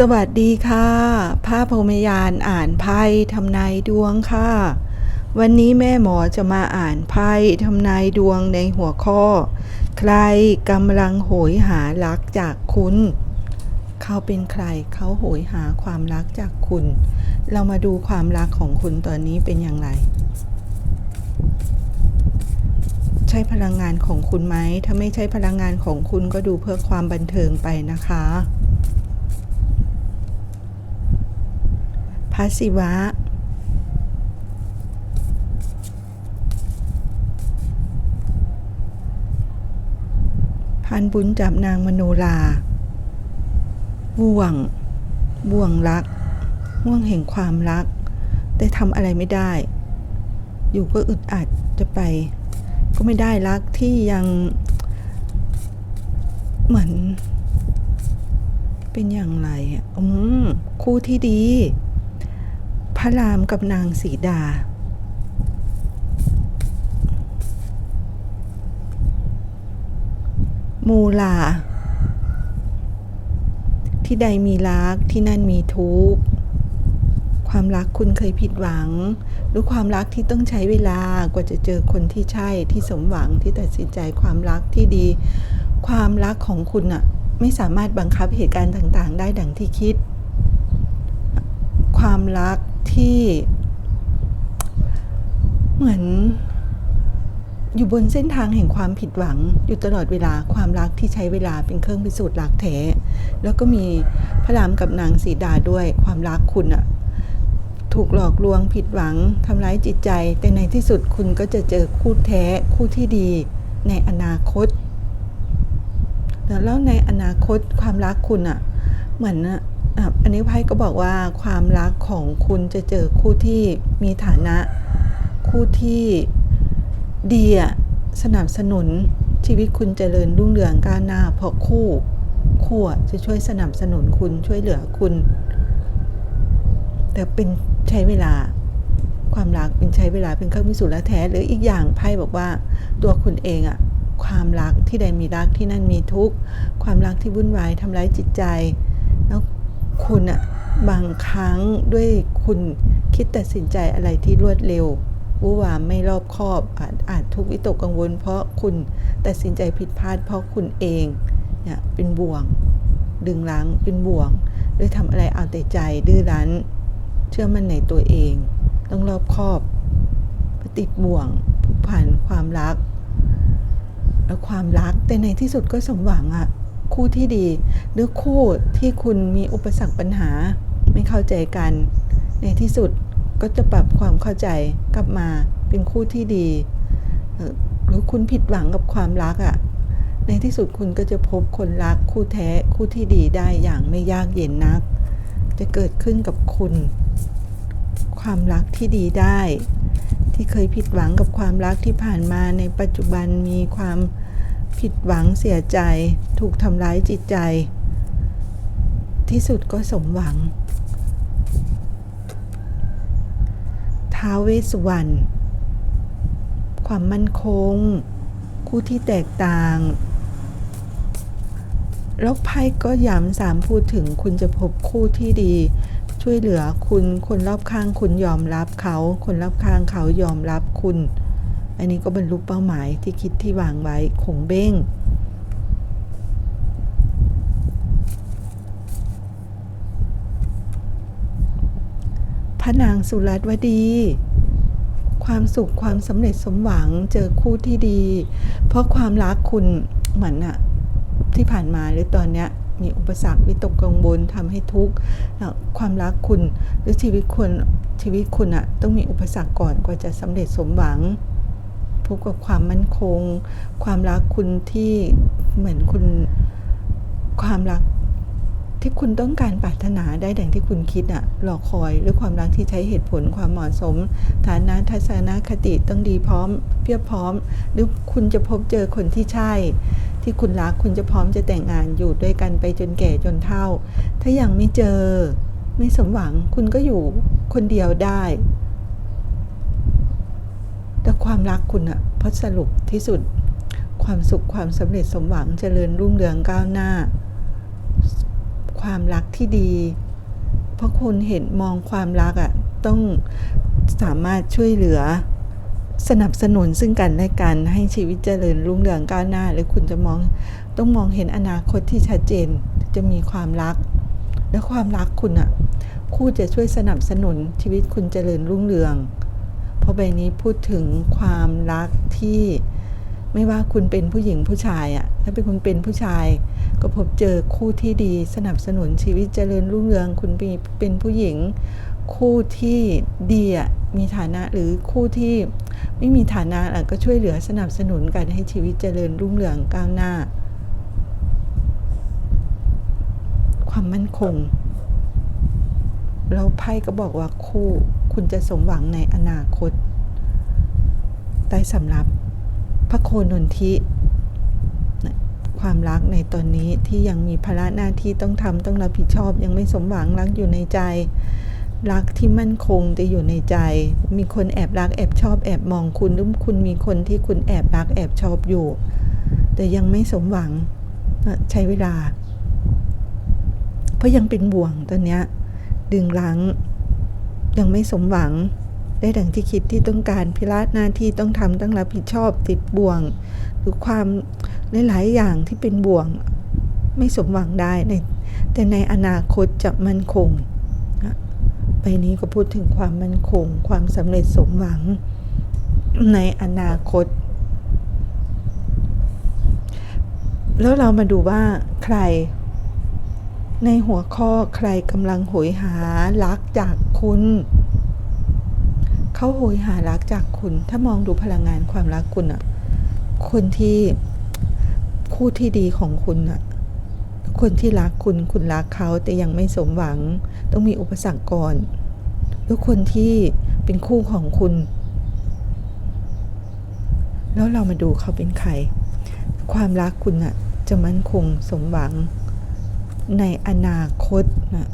สวัสดีค่ะพระพรหมยานอ่านไพ่ทำนายดวงค่ะ วันนี้แม่หมอจะมาอ่านไพ่ทำนายดวงในหัวข้อ ใครกำลังโหยหารักจากคุณ เขาเป็นใครเขาโหยหาความรักจากคุณ เรามาดูความรักของคุณตอนนี้เป็นอย่างไร ใช่พลังงานของคุณไหม ถ้าไม่ใช่พลังงานของคุณก็ดูเพื่อความบันเทิงไปนะคะ พระศิวะ พันบุญจับนางมโนราบ่วง บ่วงรักบ่วงแห่งความรัก แต่ทำอะไรไม่ได้ อยู่ก็อึดอัดจะไป ก็ไม่ได้รักที่ยังเหมือนเป็นอย่างไรอะอืมคู่ที่ดี ระรามกับนางสีดา มูลา ที่ใดมีรักที่นั่นมีทุกข์ ความรักคุณเคยผิดหวัง หรือความรักที่ต้องใช้เวลากว่าจะเจอคนที่ใช่ที่สมหวังที่ตัดสินใจความรักที่ดี ความรักของคุณอะไม่สามารถบังคับเหตุการณ์ต่างๆ ได้ดังที่คิดความรัก ที่ เหมือน อยู่บนเส้นทางแห่งความผิดหวัง อยู่ตลอดเวลาความรักที่ใช้เวลาเป็นเครื่องพิสูจน์รักแท้แล้วก็มีพระรามกับนางสีดาด้วยความรักคุณอะถูกหลอกลวงผิดหวังทำร้ายจิตใจ แต่ในที่สุดคุณก็จะเจอคู่แท้คู่ที่ดี ในอนาคต แล้วในอนาคตความรักคุณอะเหมือนอะ อันนี้ไพ่ก็บอกว่าความรักของคุณจะเจอคู่ที่มีฐานะ คู่ที่ดีสนับสนุนชีวิตคุณเจริญรุ่งเรืองก้าวหน้าเพราะคู่คู่จะช่วยสนับสนุนคุณช่วยเหลือคุณ แต่เป็นใช้เวลาความรักเป็นใช้เวลาเป็นเครื่องพิสูจน์และแท้หรืออีกอย่างไพ่บอกว่าตัวคุณเองอะความรักที่ใดมีรักที่นั่นมีทุกข์ความรักที่วุ่นวายทำร้ายจิตใจ แล้ว คุณอะบางครั้งด้วยคุณคิดตัดสินใจอะไรที่รวดเร็ววู่วามไม่รอบคอบอาจอาจทุกวิตกกังวล เพราะคุณตัดสินใจผิดพลาดเพราะคุณเองเนี่ยเป็นบ่วง ดึงรั้งเป็นบ่วง ด้วยทำอะไรเอาแต่ใจดื้อรั้น เชื่อมั่นในตัวเอง ต้องรอบคอบติดบ่วงผูกพันความรัก แล้วความรักแต่ในที่สุดก็สมหวังอะ คู่ที่ดี หรือคู่ที่คุณมีอุปสรรคปัญหา ไม่เข้าใจกัน ในที่สุดก็จะปรับความเข้าใจกลับมาเป็นคู่ที่ดี หรือคุณผิดหวังกับความรักอะ่ะในที่สุดคุณก็จะพบคนรักคู่แท้คู่ที่ดีได้อย่างไม่ยากเย็นนัก จะเกิดขึ้นกับคุณ ความรักที่ดีได้ ที่เคยผิดหวังกับความรักที่ผ่านมาในปัจจุบันมีความ ผิดหวังเสียใจ ถูกทำร้ายจิตใจ ที่สุดก็สมหวัง ท้าเวสวรรณความมั่นคง คู่ที่แตกต่างแล้วไพ่ก็ย้ำสามพูดถึงคุณจะพบคู่ที่ดี ช่วยเหลือคุณคนรอบข้างคุณยอมรับเขา คนรอบข้างเขายอมรับคุณ อันนี้ก็บรรลุเป้าหมายที่คิดที่วางไว้คงเบ้ง พระนางสุรัตวดี ความสุขความสำเร็จสมหวังเจอคู่ที่ดี เพราะความรักคุณเหมือนอะที่ผ่านมาหรือตอนเนี้ยมีอุปสรรควิตกกังวลทำให้ทุกข์ความรักคุณหรือชีวิตคุณชีวิตคุณอะต้องมีอุปสรรคก่อนกว่าจะสำเร็จสมหวัง พบกับความมั่นคง ความรักคุณที่เหมือนคุณความรักที่คุณต้องการปรารถนาได้ดังที่คุณคิดอะรอคอยหรือความรักที่ใช้เหตุผลความเหมาะสม ฐานะทัศนคติต้องดีพร้อม เพียบพร้อม หรือคุณจะพบเจอคนที่ใช่ ที่คุณรักคุณจะพร้อมจะแต่งงานอยู่ด้วยกันไปจนแก่จนเฒ่า ถ้ายังไม่เจอไม่สมหวังคุณก็อยู่คนเดียวได้ แต่ความรักคุณอะพอสรุปที่สุด ความสุขความสำเร็จสมหวังเจริญรุ่งเรืองก้าวหน้า ความรักที่ดี เพราะคุณเห็นมองความรักอะ่ะต้องสามารถช่วยเหลือสนับสนุนซึ่งกันและกันให้ชีวิตเจริญรุ่งเรืองก้าวหน้า หรือคุณจะมองต้องมองเห็นอนาคตที่ชัดเจนจะมีความรัก และความรักคุณอะคู่จะช่วยสนับสนุนชีวิตคุณเจริญรุ่งเรือง เพราะใบนี้พูดถึงความรักที่ไม่ว่าคุณเป็นผู้หญิงผู้ชายอะ่ะถ้าเป็นคุณเป็นผู้ชาย ก็พบเจอคู่ที่ดีสนับสนุนชีวิตเจริญรุ่งเรือง คุณเป็นเป็นผู้หญิง คู่ที่ดีอะมีฐานะหรือคู่ที่ไม่มีฐานะอะก็ช่วยเหลือสนับสนุนกันให้ชีวิตเจริญรุ่งเรืองก้าวหน้า ความมั่นคงแล้วไพ่ก็บอกว่าคู่ คุณจะสมหวังในอนาคตได้สำหรับพระโคนนทิความรักในตอนนี้ที่ยังมีภาระหน้าที่ต้องทำต้องรับผิดชอบ ยังไม่สมหวังรักอยู่ในใจ รักที่มั่นคงจะอยู่ในใจ มีคนแอบรักแอบชอบแอบมองคุณหรือคุณมีคนที่คุณแอบรักแอบชอบอยู่ แต่ยังไม่สมหวังใช้เวลา เพราะยังเป็นบ่วงตอนนี้ดึงรั้ง ยังไม่สมหวัง ได้ดังที่คิดที่ต้องการพิราหน้าที่ต้องทำต้องรับผิดชอบติดบ่วง หรือความหลาย ๆ อย่างที่เป็นบ่วงไม่สมหวังได้ในแต่ในอนาคตจะมั่นคงนะใบนี้ก็พูดถึงความมั่นคง ความสำเร็จสมหวัง ในอนาคต แล้วเรามาดูว่าใคร ในหัวข้อใครกำลังหยหารักจาก คุณ เขาโหยหารักจากคุณ ถ้ามองดูพลังงานความรักคุณอะคนที่คู่ที่ดีของคุณอะคนที่รักคุณคุณรักเขาแต่ยังไม่สมหวัง ต้องมีอุปสรรคก่อนแล้วคนที่เป็นคู่ของคุณ แล้วเรามาดูเขาเป็นใคร ความรักคุณอะจะมั่นคงสมหวังในอนาคตนะ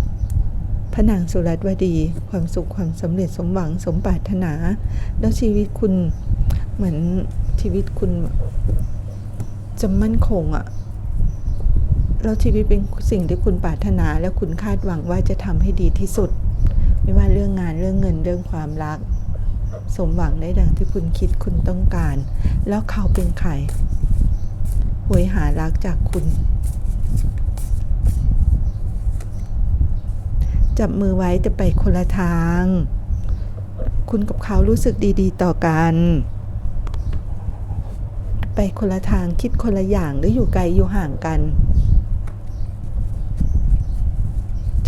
พระนางสุรัตวดี ความสุขความสำเร็จสมหวังสมปรารถนา แล้วชีวิตคุณเหมือนชีวิตคุณจะมั่นคงอะ่ะแล้วชีวิตเป็นสิ่งที่คุณปรารถนาและคุณคาดหวังว่าจะทำให้ดีที่สุด ไม่ว่าเรื่องงานเรื่องเงินเรื่องความรัก สมหวังได้ดังที่คุณคิดคุณต้องการ แล้วเขาเป็นใครหวยหารักจากคุณ จับมือไว้จะไปคนละทาง คุณกับเขารู้สึกดีๆ ต่อกัน ไปคนละทางคิดคนละอย่างหรืออยู่ไกลอยู่ห่างกัน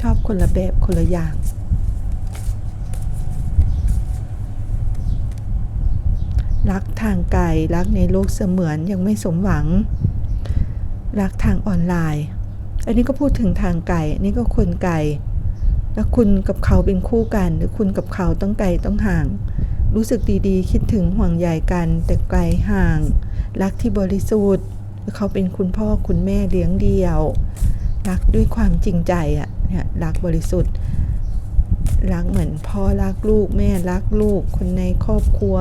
ชอบคนละแบบคนละอย่าง รักทางไกลรักในโลกเสมือนยังไม่สมหวัง รักทางออนไลน์อันนี้ก็พูดถึงทางไกลอันนี้ก็คนไกล แล้วคุณกับเขาเป็นคู่กัน หรือคุณกับเขาต้องไกลต้องห่าง รู้สึกดีๆ คิดถึงห่วงใยกัน แต่ไกลห่าง รักที่บริสุทธิ์เขาเป็นคุณพ่อคุณแม่เลี้ยงเดียว รักด้วยความจริงใจอะเนี่ยรักบริสุทธิ์ รักเหมือนพ่อรักลูกแม่รักลูก คนในครอบครัว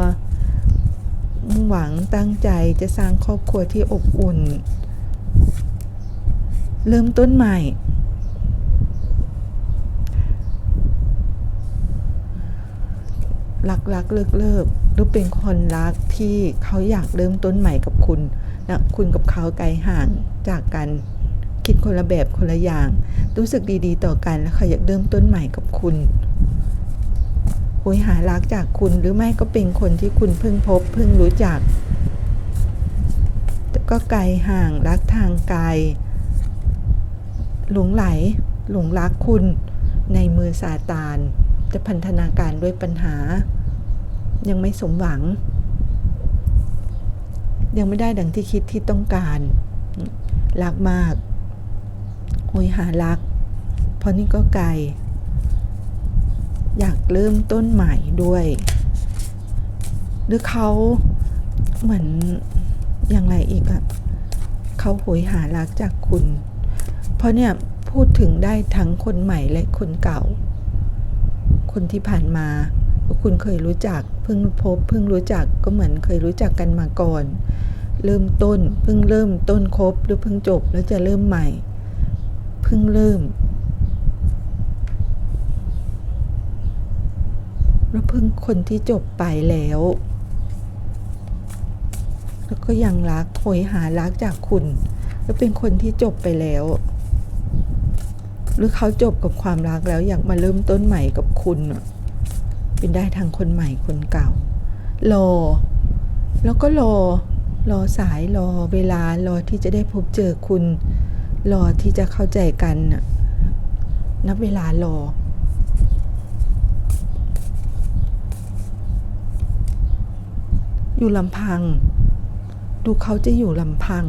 มุ่งหวังตั้งใจจะสร้างครอบครัวที่อบอุ่น เริ่มต้นใหม่ รักรักเลิกเลิกหรือเป็นคนรักที่เขาอยากเริ่มต้นใหม่กับคุณนะคุณกับเขาไกลห่างจากกัน คิดคนละแบบคนละอย่าง รู้สึกดีๆ ต่อกันแล้วเขาอยากเริ่มต้นใหม่กับคุณโหยหารักจากคุณหรือไม่ก็เป็นคนที่คุณเพิ่งพบเพิ่งรู้จักแต่ก็ไกลห่างรักทางไกลหลงไหลหลงรักคุณในมือซาตาน จะพันธนาการด้วยปัญหา ยังไม่สมหวัง ยังไม่ได้ดังที่คิดที่ต้องการรักมากโหยหารัก เพราะนี่ก็ไกล อยากเริ่มต้นใหม่ด้วย หรือเขาเหมือนอย่างไรอีกอะเขาโหยหารักจากคุณ เพราะเนี่ยพูดถึงได้ทั้งคนใหม่และคนเก่า คนที่ผ่านมาคุณเคยรู้จักเพิ่งพบเพิ่งรู้จักก็เหมือนเคยรู้จักกันมาก่อน เริ่มต้นเพิ่งเริ่มต้นคบหรือเพิ่งจบแล้วจะเริ่มใหม่ เพิ่งเริ่มแล้วเพิ่งคนที่จบไปแล้ว แล้วก็ยังรักโหยหารักจากคุณ แล้วเป็นคนที่จบไปแล้ว หรือเขาจบกับความรักแล้วอยากมาเริ่มต้นใหม่กับ คุณเป็นได้ทางคนใหม่คนเก่า รอ แล้วก็รอ รอสายรอเวลารอที่จะได้พบเจอคุณ รอที่จะเข้าใจกันนับเวลารออยู่ลำพัง ดูเขาจะอยู่ลำพัง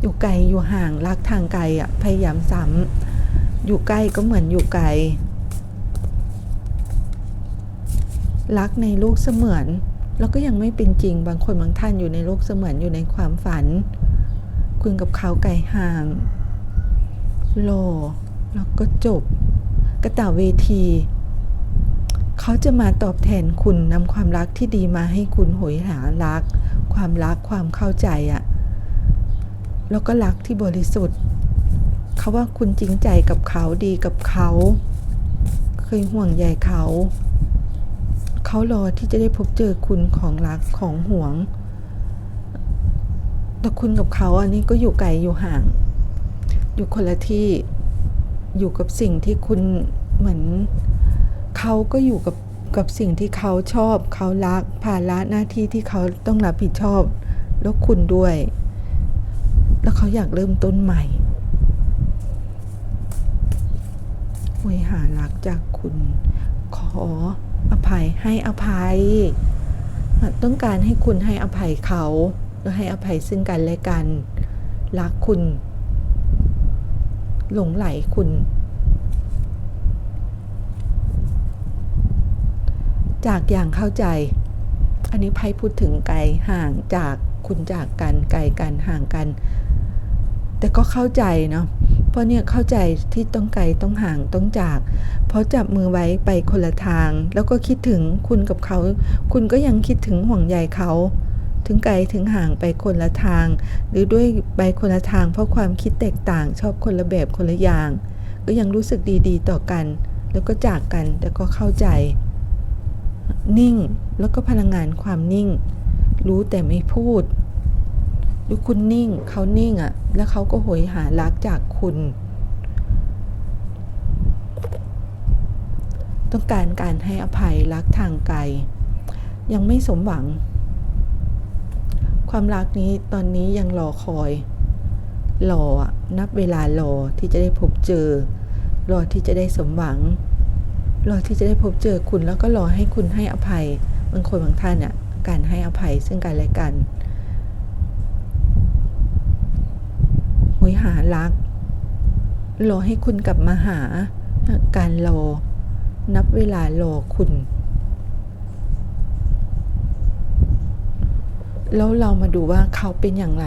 อยู่ไกลอยู่ห่างรักทางไกลอะ พยายามซ้ำอยู่ใกล้ก็เหมือนอยู่ไกล รักในโลกเสมือน แล้วก็ยังไม่เป็นจริงบางคนบางท่านอยู่ในโลกเสมือนอยู่ในความฝัน คุณกับเขาไกลห่างโลแล้วก็จบ กระต่าเวที เขาจะมาตอบแทนคุณนำความรักที่ดีมาให้คุณหยหารัก ความรักความเข้าใจอะแล้วก็รักที่บริสุทธิ์เขาว่าคุณจริงใจกับเขาดีกับเขา เคยห่วงใยเขา เขารอที่จะได้พบเจอคุณของรักของห่วง แต่คุณกับเขาอันนี้ก็อยู่ไกลอยู่ห่าง อยู่คนละที่อยู่กับสิ่งที่คุณเหมือนเขาก็อยู่กับกับสิ่งที่เขาชอบ เขารักภาระหน้าที่ที่เขาต้องรับผิดชอบ แล้วคุณด้วย แล้วเขาอยากเริ่มต้นใหม่หวยหารักจากคุณขอ อภัยให้อภัย ต้องการให้คุณให้อภัยเขาแล้วให้อภัยซึ่งกันและกันรักคุณ หลงไหลคุณ จากอย่างเข้าใจ อันนี้ไพ่พูดถึงไกลห่างจากคุณจากกันไกลกันห่างกัน แต่ก็เข้าใจเนาะ เพราะเนี่ยเข้าใจที่ต้องไกลต้องห่างต้องจาก เพราะจับมือไว้ไปคนละทาง แล้วก็คิดถึงคุณกับเขา คุณก็ยังคิดถึงห่วงใยเขา ถึงไกลถึงห่างไปคนละทาง หรือด้วยไปคนละทาง เพราะความคิดแตกต่างชอบคนละแบบคนละอย่าง ก็ยังรู้สึกดีๆ ต่อกัน แล้วก็จากกันแต่ก็เข้าใจ นิ่งแล้วก็พลังงานความนิ่ง รู้แต่ไม่พูด ดูคุณนิ่งเขานิ่งอะ่ะ แล้วเขาก็โหยหารักจากคุณ ต้องการการให้อภัยรักทางไกล ยังไม่สมหวัง ความรักนี้ตอนนี้ยังรอคอย รอนับเวลารอที่จะได้พบเจอ รอที่จะได้สมหวัง รอที่จะได้พบเจอคุณแล้วก็รอให้คุณให้อภัยบางคนบางท่านอะการให้อภัยซึ่งกันและกัน หารัก รอให้คุณกลับมาหา การรอ นับเวลารอคุณ แล้วเรามาดูว่าเขาเป็นอย่างไร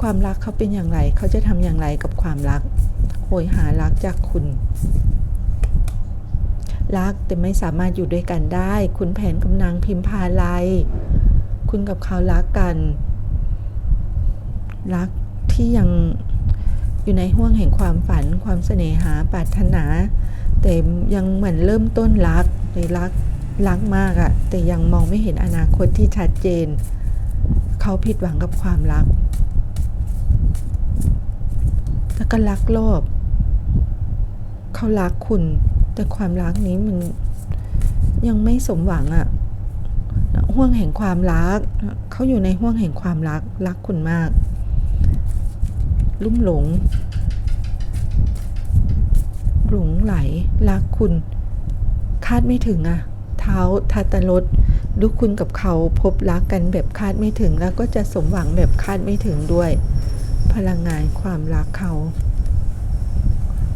ความรักเขาเป็นอย่างไร เขาจะทำอย่างไรกับความรัก โหยหารักจากคุณรักแต่ไม่สามารถอยู่ด้วยกันได้ คุณแผนกำนางพิมพาไล คุณกับเขารักกัน รักที่ยังอยู่ในห่วงแห่งความฝัน ความเสน่หาปรารถนา แต่ยังเหมือนเริ่มต้นรักเลยรักรักมากอะแต่ยังมองไม่เห็นอนาคตที่ชัดเจน เขาผิดหวังกับความรัก แล้วก็รักโลภเขารักคุณ แต่ความรักนี้มันยังไม่สมหวังอะ ห่วงแห่งความรัก เขาอยู่ในห่วงแห่งความรัก รักคุณมาก ลุ่มหลง หลงไหล รักคุณ คาดไม่ถึงอะเท้าทัตรถดูคุณกับเขาพบรักกันแบบคาดไม่ถึงแล้วก็จะสมหวังแบบคาดไม่ถึงด้วย พลังงานความรักเขา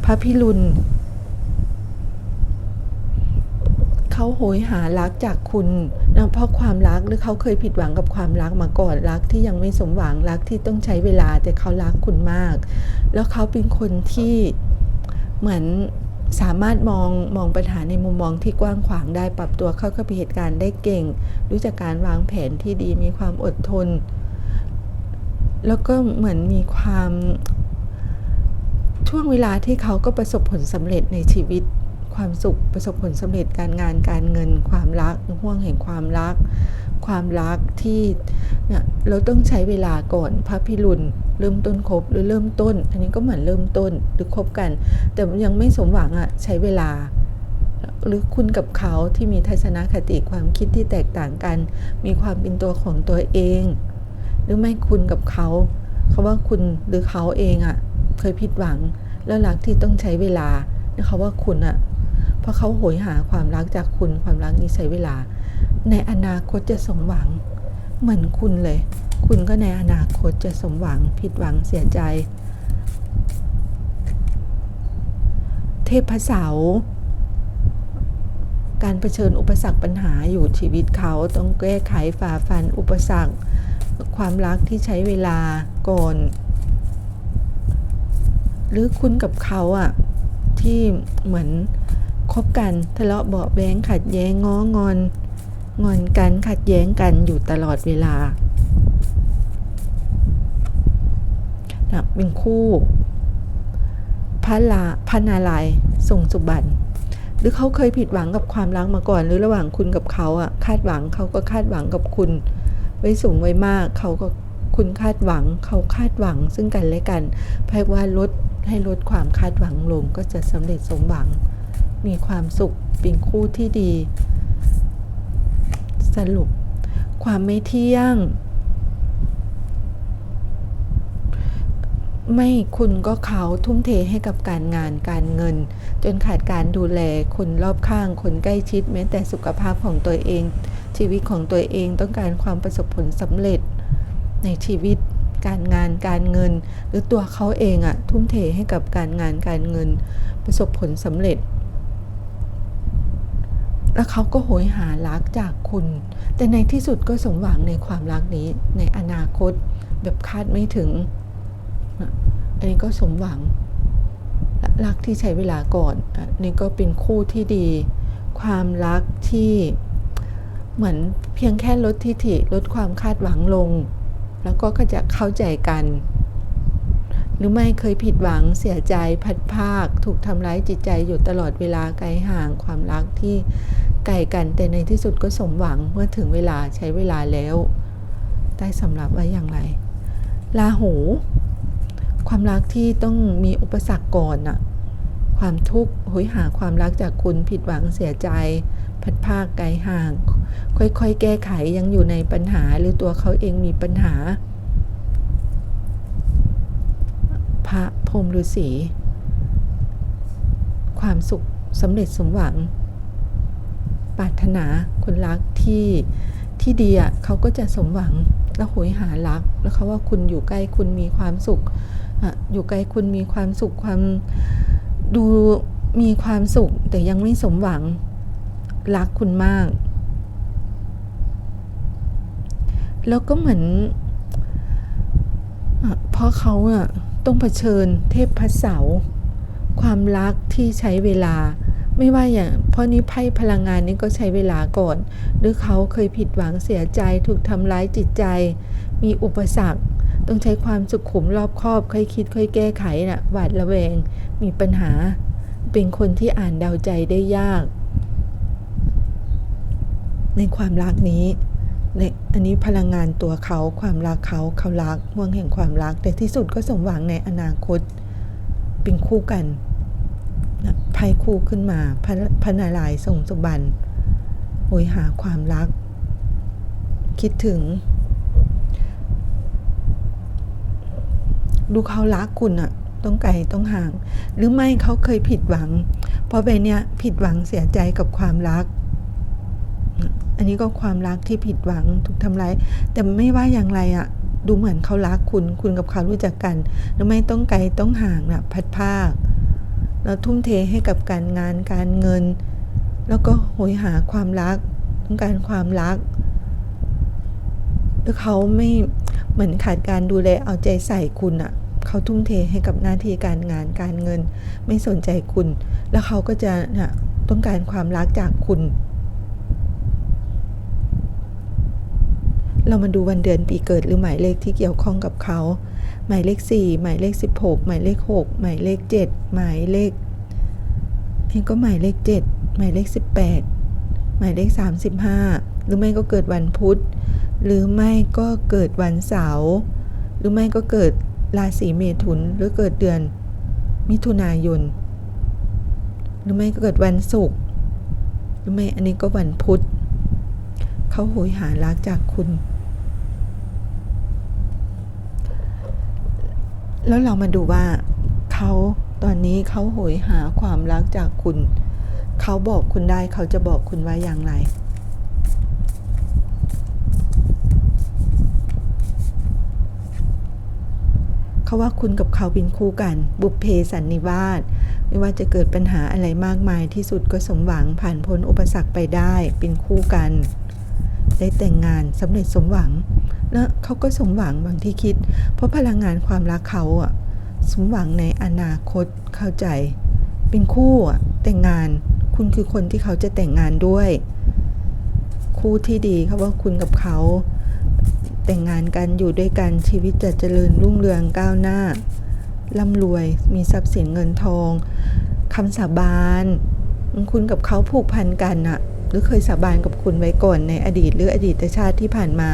พระพิรุณเขาโหยหารักจากคุณ นะเพราะความรักหรือเขาเคยผิดหวังกับความรักมาก่อนรักที่ยังไม่สมหวังรักที่ต้องใช้เวลาแต่เขารักคุณมาก แล้วเขาเป็นคนที่เหมือนสามารถมองมองปัญหาในมุมมองที่กว้างขวางได้ปรับตัวเข้ากับเหตุการณ์ได้เก่ง รู้จักการวางแผนที่ดีมีความอดทน แล้วก็เหมือนมีความช่วงเวลาที่เขาก็ประสบผลสำเร็จในชีวิต ความสุขประสบผลสำเร็จการงานการเงิน ความรักห่วงแห่งความรัก ความรักที่เนี่ยเราต้องใช้เวลาก่อนพระพิรุณเริ่มต้นคบหรือเริ่มต้น อันนี้ก็เหมือนเริ่มต้นหรือคบกัน แต่ยังไม่สมหวังอะ่ะใช้เวลา หรือคุณกับเขาที่มีทัศนคติความคิดที่แตกต่างกัน มีความเป็นตัวของตัวเอง หรือไม่คุณกับเขาเขาว่าคุณหรือเขาเองอะ่ะเคยผิดหวังแล้วรักที่ต้องใช้เวลา เขาว่าคุณอะเพราะเขาโหยหาความรักจากคุณความรักนี้ใช้เวลา ในอนาคตจะสมหวัง เหมือนคุณเลย คุณก็ในอนาคตจะสมหวัง ผิดหวังเสียใจ เทพเสาการเผชิญอุปสรรคปัญหาอยู่ชีวิตเขาต้องแก้ไขฝ่าฟันอุปสรรค ความรักที่ใช้เวลาก่อน หรือคุณกับเขาอะ ที่เหมือนคบกันทะเลาะเบาแว้งขัดแย้งง้องอน งอนกันขัดแย้งกันอยู่ตลอดเวลานะเป็นคู่พระลาพระนาลายทรงสุบันหรือเขาเคยผิดหวังกับความรักมาก่อน หรือระหว่างคุณกับเขาอะคาดหวังเขาก็คาดหวังกับคุณ ไว้สูงไว้มาก เขาก็คุณคาดหวัง เขาคาดหวังซึ่งกันและกันแพ่ว่าลด ให้ลดความคาดหวังลงก็จะสำเร็จสมหวัง มีความสุขเป็นคู่ที่ดี สรุป ความไม่เที่ยง ไม่คุณก็เขาทุ่มเทให้กับการงานการเงิน จนขาดการดูแลคนรอบข้างคนใกล้ชิด แม้แต่สุขภาพของตัวเอง ชีวิตของตัวเองต้องการความประสบผลสำเร็จในชีวิต การงานการเงิน หรือตัวเขาเองอะทุ่มเทให้กับการงานการเงิน ประสบผลสำเร็จ แล้วเขาก็โหยหารักจากคุณ แต่ในที่สุดก็สมหวังในความรักนี้ในอนาคตแบบคาดไม่ถึง อันนี้ก็สมหวัง รักที่ใช้เวลาก่อนอันนี่ก็เป็นคู่ที่ดี ความรักที่เหมือนเพียงแค่ลดทิฐิลดความคาดหวังลง แล้วก็ก็จะเข้าใจกัน หรือไม่เคยผิดหวังเสียใจพัดภาค ถูกทำร้ายจิตใจอยู่ตลอดเวลาไกลห่างความรักที่ไกลกันแต่ในที่สุดก็สมหวังเมื่อถึงเวลาใช้เวลาแล้วได้สำหรับไว้อย่างไรลาหู ความรักที่ต้องมีอุปสรรคก่อนอะความทุกข์หยหาความรักจากคุณผิดหวังเสียใจ พัดภาคไกลห่าง ค่อยๆ แก้ไขยังอยู่ในปัญหาหรือตัวเขาเองมีปัญหา พระพรมฤาษีความสุขสำเร็จสมหวัง ปรารถนาคนรักที่ที่ดีอะเขาก็จะสมหวังแล้วโหยหารัก แล้วเขาว่าคุณอยู่ใกล้คุณมีความสุขอะอยู่ใกล้คุณมีความสุขความดูมีความสุขแต่ยังไม่สมหวัง รักคุณมาก แล้วก็เหมือนเพราะเขาอะต้องเผชิญเทพพระเสาความรักที่ใช้เวลา ไม่ว่าอย่างเพราะนี้ไพ่พลังงานนี้ก็ใช้เวลาก่อน หรือเขาเคยผิดหวังเสียใจถูกทำร้ายจิตใจ มีอุปสรรค ต้องใช้ความสุขุมรอบคอบค่อยคิดค่อยแก้ไขนะ่ะหวาดระแวง มีปัญหา เป็นคนที่อ่านเดาใจได้ยาก ในความรักนี้ในอันนี้พลังงานตัวเขาความรักเขาเขารักห่วงแห่งความรัก แต่ที่สุดก็สมหวังในอนาคตเป็นคู่กันไพ่คู่ขึ้นมาพพระนารายณ์ทรงสุบันโหยหาความรัก คิดถึง ดูเขารักคุณอะต้องไกลต้องห่าง หรือไม่เขาเคยผิดหวัง เพราะใบเนี้ยผิดหวังเสียใจกับความรัก อันนี้ก็ความรักที่ผิดหวังถูกทำร้ายแต่ไม่ว่าอย่างไรอะดูเหมือนเขารักคุณ คุณกับเขารู้จักกันหรือไม่ต้องไกลต้องห่างนะพัดภาค เราทุ่มเทให้กับการงานการเงิน แล้วก็โหยหาความรัก ต้องการความรัก แล้วเขาไม่เหมือนขาดการดูแลเอาใจใส่คุณอะเขาทุ่มเทให้กับหน้าที่การงานการเงิน ไม่สนใจคุณ แล้วเขาก็จะนะต้องการความรักจากคุณ เรามาดูวันเดือนปีเกิดหรือหมายเลขที่เกี่ยวข้องกับเขา หมายเลข 4 หมายเลข 16 หมายเลข 6 หมายเลข 7 หมายเลขนี่ก็หมายเลข 7 หมายเลข 18 หมายเลข 35 หรือไม่ก็เกิดวันพุธ หรือไม่ก็เกิดวันเสาร์ หรือไม่ก็เกิดราศีเมถุน หรือเกิดเดือนมิถุนายน หรือไม่ก็เกิดวันศุกร์ หรือไม่อันนี้ก็วันพุธ เขาโหยหารักจากคุณ แล้วเรามาดูว่าเขาตอนนี้เขาโหยหาความรักจากคุณ เขาบอกคุณได้เขาจะบอกคุณว่าอย่างไรเขาว่าคุณกับเขาเป็นคู่กัน บุพเพสันนิวาสไม่ว่าจะเกิดปัญหาอะไรมากมายที่สุดก็สมหวังผ่านพ้นอุปสรรคไปได้เป็นคู่กัน ได้แต่งงานสำเร็จสมหวัง แล้วเขาก็สมหวังบางที่คิด เพราะพลังงานความรักเขาอะสมหวังในอนาคตเข้าใจ เป็นคู่อะแต่งงาน คุณคือคนที่เขาจะแต่งงานด้วย คู่ที่ดีเขาว่าคุณกับเขาแต่งงานกันอยู่ด้วยกันชีวิตจะเจริญรุ่งเรืองก้าวหน้าร่ำรวยมีทรัพย์สินเงินทองคำสาบานคุณกับเขาผูกพันกันอะหรือเคยสาบานกับคุณไว้ก่อนในอดีตหรืออดีตชาติที่ผ่านมา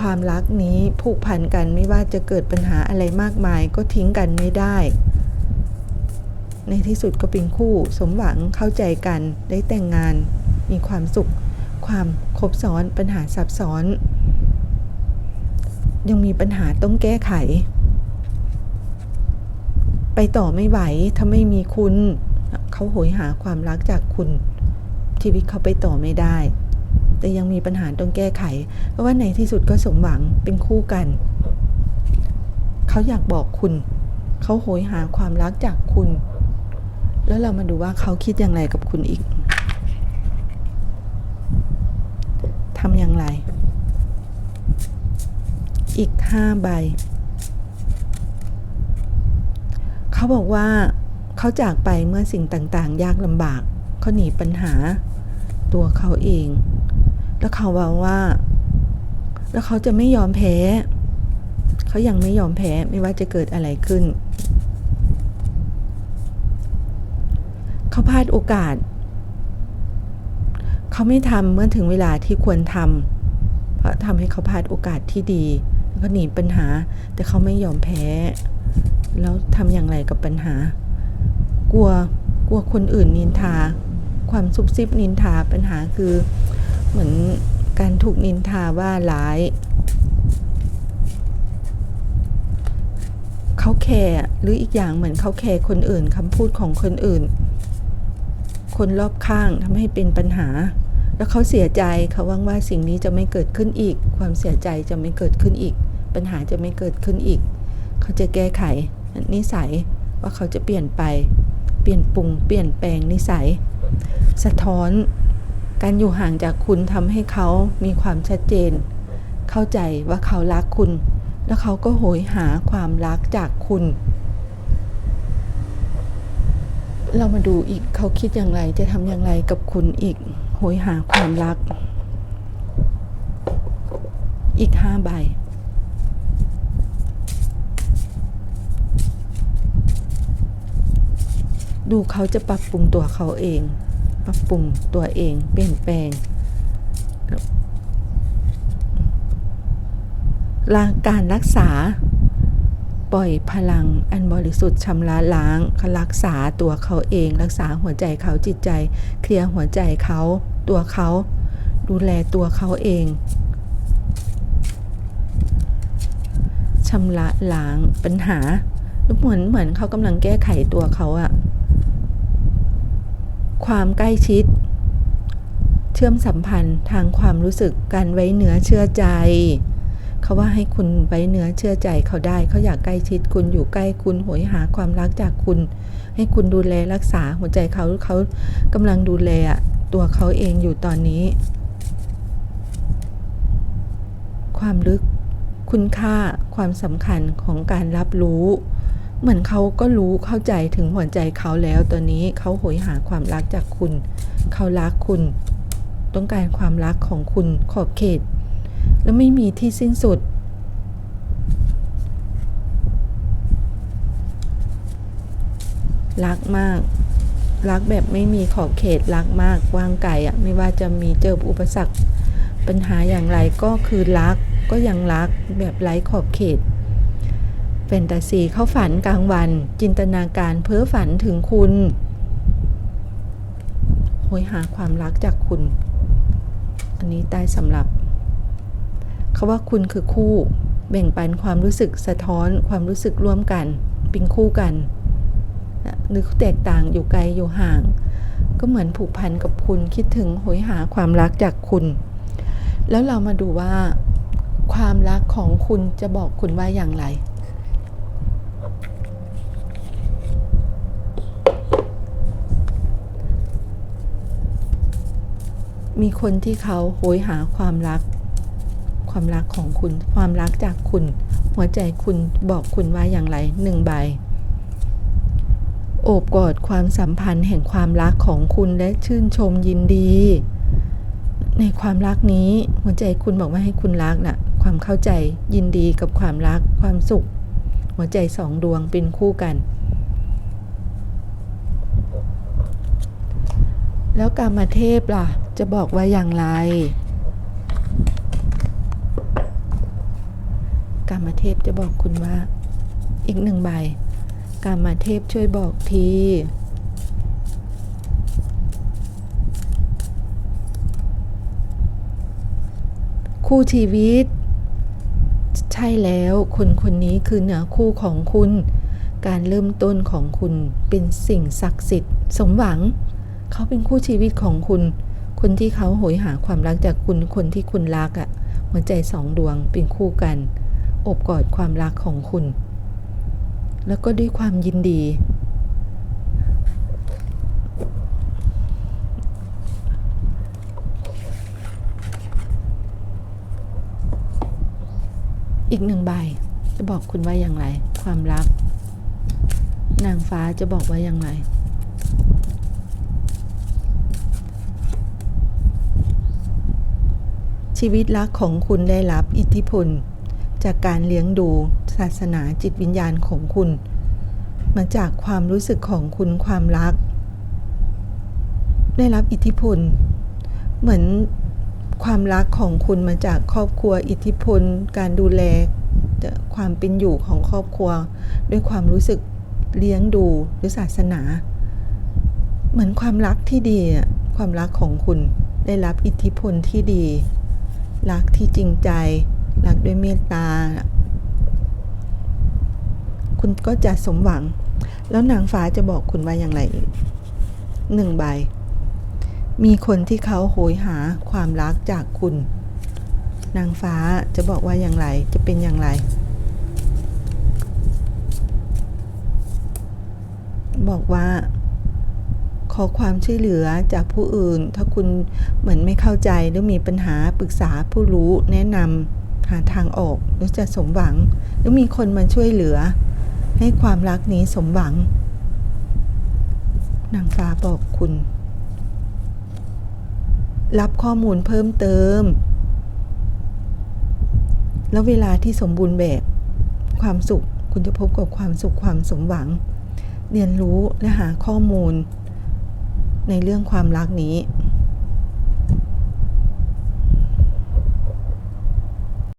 ความรักนี้ผูกพันกันไม่ว่าจะเกิดปัญหาอะไรมากมายก็ทิ้งกันไม่ได้ ในที่สุดก็เป็นคู่สมหวังเข้าใจกันได้แต่งงาน มีความสุข ความครบซ้อนปัญหาซับซ้อน ยังมีปัญหาต้องแก้ไข ไปต่อไม่ไหวถ้าไม่มีคุณ เขาโหยหาความรักจากคุณชีวิตเขาไปต่อไม่ได้ แต่ยังมีปัญหาต้องแก้ไข เพราะว่าในที่สุดก็สมหวังเป็นคู่กัน เขาอยากบอกคุณ เขาโหยหาความรักจากคุณ แล้วเรามาดูว่าเขาคิดอย่างไรกับคุณอีกทำอย่างไร อีกห้าใบ เขาบอกว่าเขาจากไปเมื่อสิ่งต่างๆ ยากลำบากเขาหนีปัญหาตัวเขาเอง แล้วเขาบอกว่า แล้วเขาจะไม่ยอมแพ้ เขายังไม่ยอมแพ้ไม่ว่าจะเกิดอะไรขึ้น เขาพลาดโอกาส เขาไม่ทำเมื่อถึงเวลาที่ควรทำเพราะทำให้เขาพลาดโอกาสที่ดีแล้วก็หนีปัญหา แต่เขาไม่ยอมแพ้ แล้วทำอย่างไรกับปัญหา กลัวกลัวคนอื่นนินทา ความซุบซิบนินทาปัญหาคือ เหมือนการถูกนินทาว่าร้าย เขาแคร์หรืออีกอย่างเหมือนเขาแคร์คนอื่นคำพูดของคนอื่น คนรอบข้างทำให้เป็นปัญหา แล้วเขาเสียใจเขาหวังว่าสิ่งนี้จะไม่เกิดขึ้นอีก ความเสียใจจะไม่เกิดขึ้นอีก ปัญหาจะไม่เกิดขึ้นอีก เขาจะแก้ไขนิสัยว่าเขาจะเปลี่ยนไป เปลี่ยนปรุง เปลี่ยนแปลงนิสัย สะท้อน การอยู่ห่างจากคุณทำให้เขามีความชัดเจน เข้าใจว่าเขารักคุณ แล้วเขาก็โหยหาความรักจากคุณ เรามาดูอีกเขาคิดอย่างไรจะทำอย่างไรกับคุณอีกโหยหาความรัก อีกห้าใบดูเขาจะปรับปรุงตัวเขาเอง ปรับปรุงตัวเองเปลี่ยนแปลงการรักษา ปล่อยพลังอันบริสุทธิ์ชำระล้างรักษาตัวเขาเอง รักษาหัวใจเขาจิตใจ เคลียร์หัวใจเขาตัวเขา ดูแลตัวเขาเองชำระล้างปัญหา เหมือนเหมือนเขากำลังแก้ไขตัวเขาอะ ความใกล้ชิด เชื่อมสัมพันธ์ทางความรู้สึกการไว้เนื้อเชื่อใจ เขาว่าให้คุณไว้เนื้อเชื่อใจเขาได้ เขาอยากใกล้ชิดคุณอยู่ใกล้คุณหวยหาความรักจากคุณ ให้คุณดูแลรักษาหัวใจเขาเขากำลังดูแลตัวเขาเองอยู่ตอนนี้ ความลึกคุณค่าความสำคัญของการรับรู้ เหมือนเขาก็รู้เข้าใจถึงหัวใจเขาแล้วตอนนี้เขาโหยหาความรักจากคุณ เขารักคุณ ต้องการความรักของคุณขอบเขต และไม่มีที่สิ้นสุด รักมาก รักแบบไม่มีขอบเขตรักมากวางไก่อะไม่ว่าจะมีเจออุปสรรค ปัญหาอย่างไรก็คือรักก็ยังรักแบบไร้ขอบเขต ฟนตาซีเข้าฝันกลางวัน จินตนาการเพ้อฝันถึงคุณโหยหาความรักจากคุณ อันนี้ใต้สำหรับเขาว่าคุณคือคู่ แบ่งปันความรู้สึกสะท้อนความรู้สึกร่วมกันเป็นคู่กันหรือแตกต่างอยู่ไกลอยู่ห่าง ก็เหมือนผูกพันกับคุณคิดถึงโหยหาความรักจากคุณ แล้วเรามาดูว่า ความรักของคุณจะบอกคุณว่าอย่างไร มีคนที่เขาโหยหาความรัก ความรักของคุณ ความรักจากคุณ หัวใจคุณบอกคุณว่าอย่างไรหนึ่งใบ โอบกอดความสัมพันธ์แห่งความรักของคุณและชื่นชมยินดี ในความรักนี้หัวใจคุณบอกว่าให้คุณรักน่ะ ความเข้าใจยินดีกับความรักความสุข หัวใจสองดวงเป็นคู่กันแล้วกามเทพล่ะ จะบอกว่าอย่างไร กามเทพจะบอกคุณว่า อีกหนึ่งใบ กามเทพช่วยบอกทีคู่ชีวิต ใช่แล้วคนคนนี้คือเหนือคู่ของคุณ การเริ่มต้นของคุณเป็นสิ่งศักดิ์สิทธิ์ สมหวัง เขาเป็นคู่ชีวิตของคุณ คนที่เขาโหยหาความรักจากคุณคนที่คุณรักอะ่ะหัวใจสองดวงเป็นคู่กัน อบกอดความรักของคุณ แล้วก็ด้วยความยินดี อีกหนึ่งใบจะบอกคุณว่าอย่างไร ความรัก นางฟ้าจะบอกว่าอย่างไร ชีวิตรักของคุณได้รับอิทธิพล จากการเลี้ยงดูศาสนาจิตวิญญาณของคุณ มาจากความรู้สึกของคุณความรัก ได้รับอิทธิพล เหมือนความรักของคุณมาจากครอบครัวอิทธิพล การดูแลความเป็นอยู่ของครอบครัว ด้วยความรู้สึกเลี้ยงดูหรือศาสนา เหมือนความรักที่ดีความรักของคุณได้รับอิทธิพลที่ดี รักที่จริงใจ รักด้วยเมตตา คุณก็จะสมหวัง แล้วนางฟ้าจะบอกคุณว่าอย่างไรอีกหนึ่งใบ มีคนที่เขาโหยหาความรักจากคุณ นางฟ้าจะบอกว่าอย่างไร จะเป็นอย่างไร บอกว่า ขอความช่วยเหลือจากผู้อื่น ถ้าคุณเหมือนไม่เข้าใจหรือมีปัญหาปรึกษาผู้รู้แนะนำหาทางออกหรือจะสมหวัง หรือมีคนมาช่วยเหลือ ให้ความรักนี้สมหวังนางฟ้าบอกคุณ รับข้อมูลเพิ่มเติม แล้วเวลาที่สมบูรณ์แบบความสุข คุณจะพบกับความสุขความสมหวัง เรียนรู้และหาข้อมูล ในเรื่องความรักนี้